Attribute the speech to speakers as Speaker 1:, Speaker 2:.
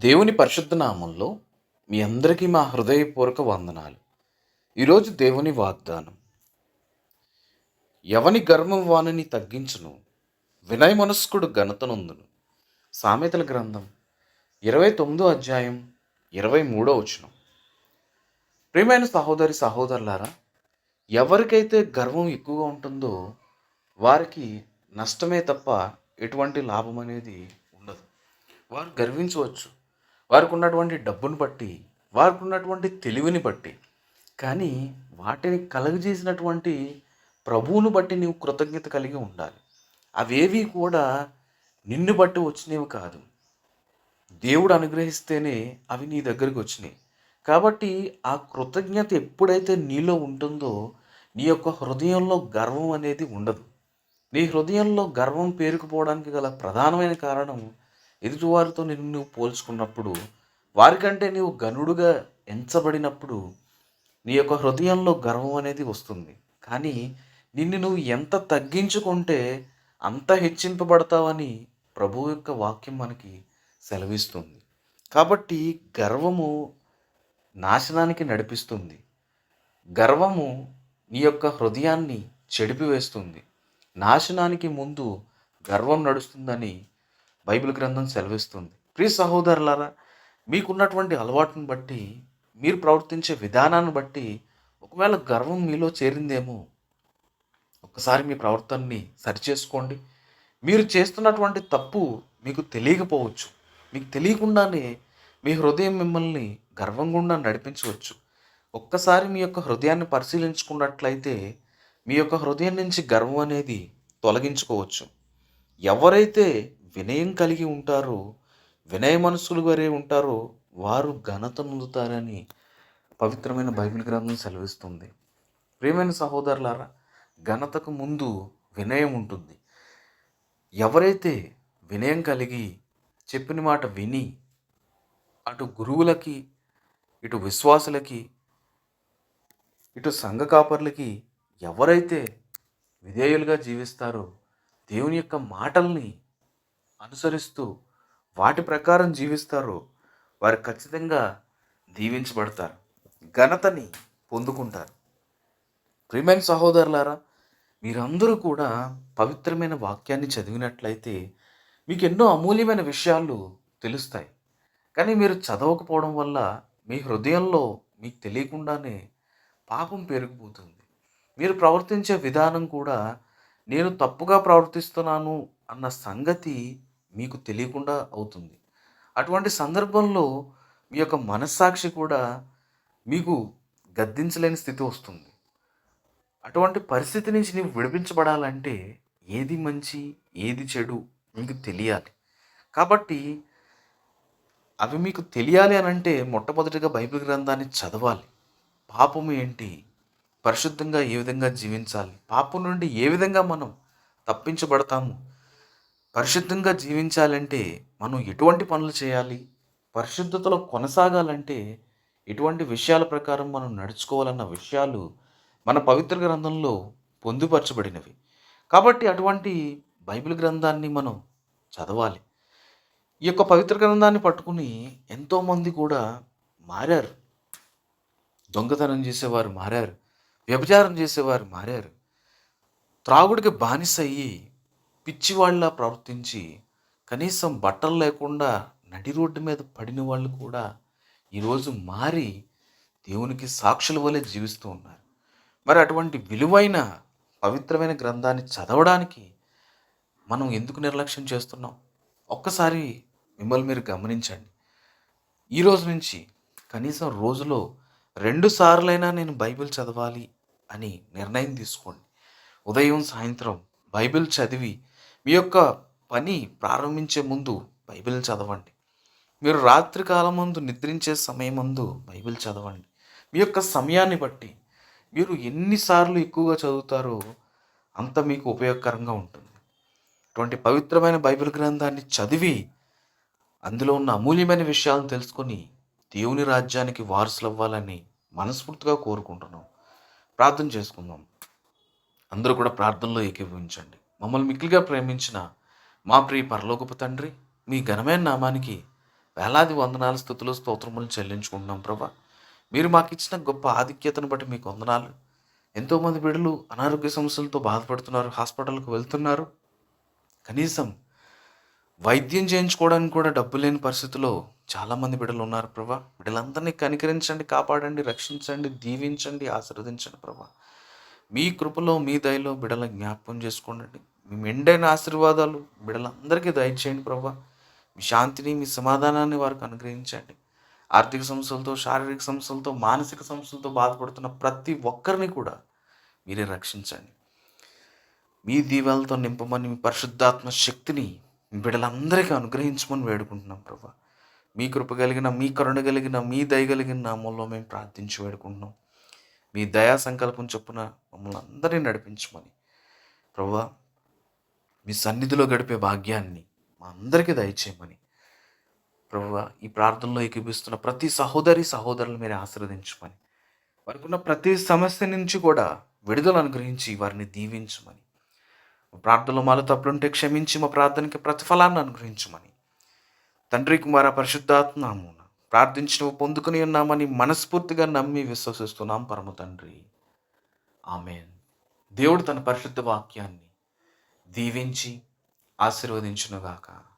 Speaker 1: దేవుని పరిశుద్ధ నామంలో మీ అందరికీ మా హృదయపూర్వక వందనాలు. ఈరోజు దేవుని వాగ్దానం. ఎవని గర్వం వానని తగ్గించును వినయ మనస్కుడు ఘనతనుందును సామెతల గ్రంథం ఇరవై తొమ్మిదో అధ్యాయం ఇరవై మూడో వచనం. ప్రియమైన సహోదరి సహోదరులారా ఎవరికైతే గర్వం ఎక్కువగా ఉంటుందో వారికి నష్టమే తప్ప ఎటువంటి లాభం అనేది ఉండదు. వారు గర్వించవచ్చు. వారికి ఉన్నటువంటి డబ్బును బట్టి వారికి ఉన్నటువంటి తెలివిని బట్టి కానీ వాటిని కలుగజేసినటువంటి ప్రభువును బట్టి నీవు కృతజ్ఞత కలిగి ఉండాలి. అవేవి కూడా నిన్ను బట్టి వచ్చినవి కాదు. దేవుడు అనుగ్రహిస్తేనే అవి నీ దగ్గరికి వచ్చినాయి. కాబట్టి ఆ కృతజ్ఞత ఎప్పుడైతే నీలో ఉంటుందో నీ యొక్క హృదయంలో గర్వం అనేది ఉండదు. నీ హృదయంలో గర్వం పేరుకుపోవడానికి గల ప్రధానమైన కారణం ఎదుటివారితో నిన్ను నువ్వు పోల్చుకున్నప్పుడు వారికంటే నీవు గనుడుగా ఎంచబడినప్పుడు నీ యొక్క హృదయంలో గర్వం అనేది వస్తుంది. కానీ నిన్ను నువ్వు ఎంత తగ్గించుకుంటే అంత హెచ్చింపబడతావని ప్రభు యొక్క వాక్యం మనకి సెలవిస్తుంది. కాబట్టి గర్వము నాశనానికి నడిపిస్తుంది. గర్వము నీ యొక్క హృదయాన్ని చెడిపివేస్తుంది. నాశనానికి ముందు గర్వం నడుస్తుందని బైబిల్ గ్రంథం సెలవిస్తుంది. ప్రియ సహోదరులారా మీకున్నటువంటి అలవాటును బట్టి మీరు ప్రవర్తించే విధానాన్ని బట్టి ఒకవేళ గర్వం మీలో చేరిందేమో ఒకసారి మీ ప్రవర్తనని సరిచేసుకోండి. మీరు చేస్తున్నటువంటి తప్పు మీకు తెలియకపోవచ్చు. మీకు తెలియకుండానే మీ హృదయం మిమ్మల్ని గర్వం గుండా నడిపించవచ్చు. ఒక్కసారి మీ యొక్క హృదయాన్ని పరిశీలించుకున్నట్లయితే మీ యొక్క హృదయం నుంచి గర్వం అనేది తొలగించుకోవచ్చు. ఎవరైతే వినయం కలిగి ఉంటారో వినయ మనసులు వరే ఉంటారో వారు ఘనత నొందుతారని పవిత్రమైన బైబిల్ గ్రంథం సెలవిస్తుంది. ప్రియమైన సహోదరులారా ఘనతకు ముందు వినయం ఉంటుంది. ఎవరైతే వినయం కలిగి చెప్పిన మాట విని అటు గురువులకి ఇటు విశ్వాసులకి ఇటు సంఘ కాపర్లకి ఎవరైతే విధేయులుగా జీవిస్తారో దేవుని యొక్క మాటల్ని అనుసరిస్తూ వాటి ప్రకారం జీవిస్తారో వారు ఖచ్చితంగా దీవించబడతారు ఘనతని పొందుకుంటారు. ప్రియమైన సహోదరులారా మీరందరూ కూడా పవిత్రమైన వాక్యాన్ని చదివినట్లయితే మీకు ఎన్నో అమూల్యమైన విషయాలు తెలుస్తాయి. కానీ మీరు చదవకపోవడం వల్ల మీ హృదయంలో మీకు తెలియకుండానే పాపం పెరిగిపోతుంది. మీరు ప్రవర్తించే విధానం కూడా నేను తప్పుగా ప్రవర్తిస్తున్నాను అన్న సంగతి మీకు తెలియకుండా అవుతుంది. అటువంటి సందర్భంలో మీ యొక్క మనస్సాక్షి కూడా మీకు గద్దించలేని స్థితి వస్తుంది. అటువంటి పరిస్థితి నుంచి నీవు విడిపించబడాలంటే ఏది మంచి ఏది చెడు మీకు తెలియాలి. కాబట్టి అవి మీకు తెలియాలి అని అంటే మొట్టమొదటిగా బైబిల్ గ్రంథాన్ని చదవాలి. పాపం ఏంటి? పరిశుద్ధంగా ఏ విధంగా జీవించాలి? పాపం నుండి ఏ విధంగా మనం తప్పించబడతాము? పరిశుద్ధంగా జీవించాలంటే మనం ఎటువంటి పనులు చేయాలి? పరిశుద్ధతలో కొనసాగాలంటే ఎటువంటి విషయాల ప్రకారం మనం నడుచుకోవాలన్న విషయాలు మన పవిత్ర గ్రంథంలో పొందుపరచబడినవి. కాబట్టి అటువంటి బైబిల్ గ్రంథాన్ని మనం చదవాలి. ఈ యొక్క పవిత్ర గ్రంథాన్ని పట్టుకుని ఎంతోమంది కూడా మారారు. దొంగతనం చేసేవారు మారారు. వ్యభిచారం చేసేవారు మారారు. త్రాగుడికి బానిస అయ్యి పిచ్చివాళ్ళ ప్రవర్తించి కనీసం బట్టలు లేకుండా నడి రోడ్డు మీద పడిన వాళ్ళు కూడా ఈరోజు మారి దేవునికి సాక్షుల వలె జీవిస్తూ ఉన్నారు. మరి అటువంటి విలువైన పవిత్రమైన గ్రంథాన్ని చదవడానికి మనం ఎందుకు నిర్లక్ష్యం చేస్తున్నాం? ఒక్కసారి మిమ్మల్ని మీరు గమనించండి. ఈ రోజు నుంచి కనీసం రోజులో రెండు సార్లైనా నేను బైబిల్ చదవాలి అని నిర్ణయం తీసుకోండి. ఉదయం సాయంత్రం బైబిల్ చదివి మీ యొక్క పని ప్రారంభించే ముందు బైబిల్ చదవండి. మీరు రాత్రి కాలం ముందు నిద్రించే సమయం ముందు బైబిల్ చదవండి. మీ యొక్క సమయాన్ని బట్టి మీరు ఎన్నిసార్లు ఎక్కువగా చదువుతారో అంత మీకు ఉపయోగకరంగా ఉంటుంది. అటువంటి పవిత్రమైన బైబిల్ గ్రంథాన్ని చదివి అందులో ఉన్న అమూల్యమైన విషయాలను తెలుసుకొని దేవుని రాజ్యానికి వారసులు అవ్వాలని మనస్ఫూర్తిగా కోరుకుంటున్నాం. ప్రార్థన చేసుకుందాం. అందరూ కూడా ప్రార్థనలో ఏకీభవించండి. మమ్మల్ని మిక్కిలిగా ప్రేమించిన మా ప్రియ పరలోకపు తండ్రి మీ ఘనమైన నామానికి వేలాది వందనాల స్థుతులు స్తోత్రములు చెల్లించుకుంటున్నాం ప్రభా. మీరు మాకు ఇచ్చిన గొప్ప ఆధిక్యతను బట్టి మీకు వందనాలు. ఎంతోమంది బిడ్డలు అనారోగ్య సమస్యలతో బాధపడుతున్నారు హాస్పిటల్కు వెళ్తున్నారు. కనీసం వైద్యం చేయించుకోవడానికి కూడా డబ్బు లేని పరిస్థితిలో చాలామంది బిడ్డలు ఉన్నారు ప్రభా. బిడ్డలందరినీ కనికరించండి కాపాడండి రక్షించండి దీవించండి ఆశీర్వదించండి ప్రభా. మీ కృపలో మీ దయలో బిడల జ్ఞాపకం చేసుకోండి. మీ మెండైన ఆశీర్వాదాలు బిడలందరికీ దయచేయండి ప్రభా. మీ శాంతిని మీ సమాధానాన్ని వారికి అనుగ్రహించండి. ఆర్థిక సమస్యలతో శారీరక సమస్యలతో మానసిక సమస్యలతో బాధపడుతున్న ప్రతి ఒక్కరిని కూడా మీరే రక్షించండి. మీ దీవాలతో నింపమని మీ పరిశుద్ధాత్మ శక్తిని బిడలందరికీ బిడ్డలందరికీ అనుగ్రహించమని వేడుకుంటున్నాం ప్రభా. మీ కృప కలిగిన మీ కరుణ కలిగిన మీ దయ కలిగిన నామంలో మేము ప్రార్థించి వేడుకుంటున్నాం. మీ దయా సంకల్పం చొప్పున మమ్మల్ని అందరినీ నడిపించమని. ప్రభా మీ సన్నిధిలో గడిపే భాగ్యాన్ని మా అందరికీ దయచేయమని. ప్రభువ ఈ ప్రార్థనలో ఏకీపిస్తున్న ప్రతి సహోదరి సహోదరులు మీరు ఆశీర్వదించమని. వారికి ఉన్న ప్రతి సమస్య నుంచి కూడా విడుదల అనుగ్రహించి వారిని దీవించమని. మా ప్రార్థనలో మాలో తప్పులుంటే క్షమించి మా ప్రార్థనకి ప్రతిఫలాన్ని అనుగ్రహించమని. తండ్రి కుమార పరిశుద్ధాత్మము ప్రార్థించిన పొందుకుని ఉన్నామని మనస్ఫూర్తిగా నమ్మి విశ్వసిస్తున్నాం పరమ తండ్రి. ఆమె దేవుడు తన పరిశుద్ధ వాక్యాన్ని దీవించి ఆశీర్వదించునుగాక.